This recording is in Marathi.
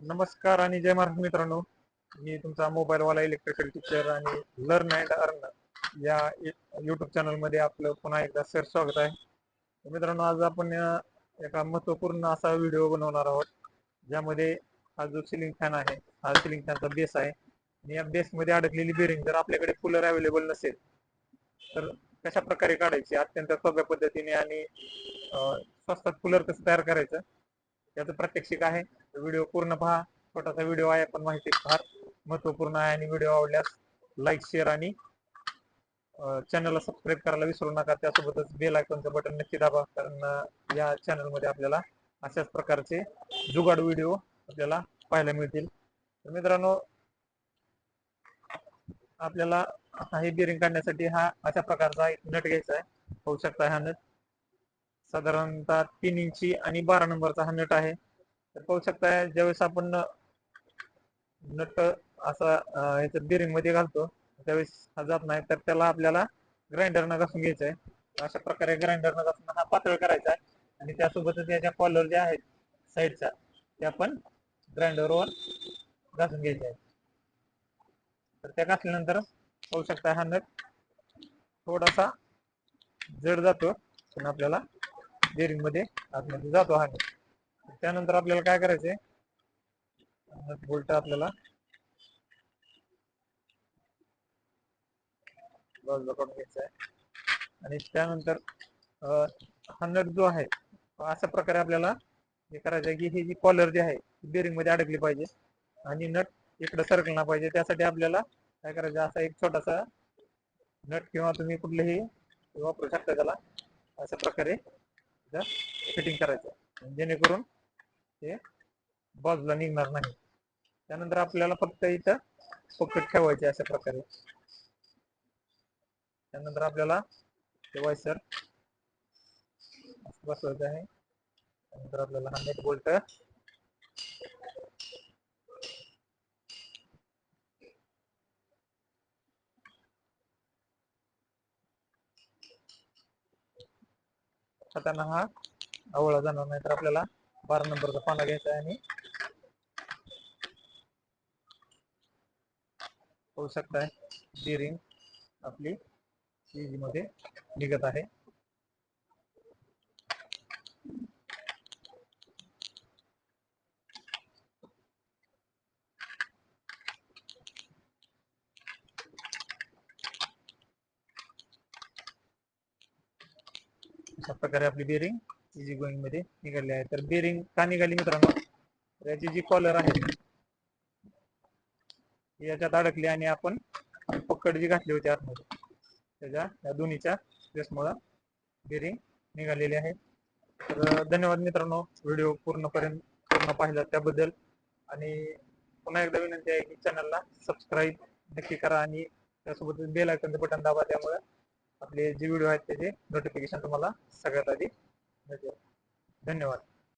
नमस्कार आणि जय महाराष्ट्र मित्रांनो. मी तुमचा मोबाईलवाला इलेक्ट्रिकल टीचर आणि लर्न अँड अर्न या युट्यूब चॅनलमध्ये आपलं पुन्हा एकदा सर स्वागत आहे. मित्रांनो आज आपण एका महत्त्वपूर्ण असा व्हिडिओ बनवणार आहोत ज्यामध्ये हा जो सिलिंग फॅन आहे हा सिलिंग फॅनचा बेस आहे. आणि या बेसमध्ये अडकलेली बेरिंग जर आपल्याकडे कूलर अवेलेबल नसेल तर कशा प्रकारे काढायची? अत्यंत सोप्या पद्धतीने आणि स्वस्तात कूलर कसं तयार करायचं? त्याचं प्रात्यक्षिक आहे. व्हिडिओ पूर्ण पहा. छोटासा व्हिडिओ आहे. पण माहिती फार महत्त्वपूर्ण आहे. आणि व्हिडिओ आवडल्यास लाईक शेअर आणि चॅनलला सबस्क्राईब करायला विसरू नका. त्यासोबतच बेल आयकॉनचं बटन नक्की दाबा. कारण या चॅनलमध्ये आपल्याला अशाच प्रकारचे जुगाड व्हिडिओ आपल्याला पाहायला मिळतील. तर मित्रांनो आपल्याला हा हे बिअरिंग काढण्यासाठी हा अशा प्रकारचा एक नट घ्यायचा आहे. होऊ शकता हा नट. साधारणतः तीन इंची आणि बारा नंबरचा हा नट आहे. तर पाहू शकता ज्यावेळेस आपण नट असा याच्या बिरिंगमध्ये घालतो त्यावेळेस हा जात नाही. तर त्याला आपल्याला ग्राइंडरनं घासून घ्यायचं आहे अशा प्रकारे ग्राइंडरनं घासून हा पातळ करायचा आहे. आणि त्यासोबतच याच्या कॉलर ज्या आहेत साईडच्या त्या आपण ग्राइंडरवर घासून घ्यायच्या आहेत. तर त्या घासल्यानंतर पाहू शकता हा नट थोडासा जड जातो पण आपल्याला बेरिंगमध्ये आतमध्ये जातो हा. त्यानंतर आपल्याला काय करायचंय? नट बोल्ट आपल्याला. बाजूला काढून घ्यायचा आहे आणि त्यानंतर हा नट जो आहे अशा प्रकारे आपल्याला हे करायचं आहे की हे जी कॉलर जी आहे बेरिंगमध्ये अडकली पाहिजे. आणि नट इकडे सरकला पाहिजे. त्यासाठी आपल्याला काय करायचं? असा एक छोटासा नट किंवा तुम्ही कुठलेही वापरू शकता त्याला. अशा प्रकारे फिटिंग करायचं जेणेकरून ते बाजूला निघणार नाही. त्यानंतर आपल्याला फक्त इथं पॉकेट ठेवायचे अशा प्रकारे. त्यानंतर आपल्याला ते वायसर बसवायचं आहे. त्यानंतर आपल्याला हा नेट बोल्ट त्यांना हा आवळा जाणार नाही तर आपल्याला बारा नंबरचा पाना घ्यायचा आहे आणि होऊ शकताय डिरिंग आपली मध्ये निघत आहे. अशा प्रकारे आपली बेरिंग इजी गोईंगमध्ये निघाली आहे. तर बेरिंग का निघाली मित्रांनो? याची जी कॉलर आहे याच्यात अडकली आणि आपण पकड जी घातली होती आतमध्ये त्याच्या या दोन्हीच्या स्ट्रेसमुळे बेरिंग निघालेली आहे. तर धन्यवाद मित्रांनो. व्हिडिओ पूर्णपर्यंत पूर्ण पाहिला त्याबद्दल. आणि पुन्हा एकदा विनंती आहे की चॅनलला सबस्क्राईब नक्की करा आणि त्यासोबत बेल आयकनचं बटन दाबा त्यामुळे आपले जे व्हिडिओ आहेत त्याचे नोटिफिकेशन तुम्हाला सगळ्यात आधी मिळते धन्यवाद.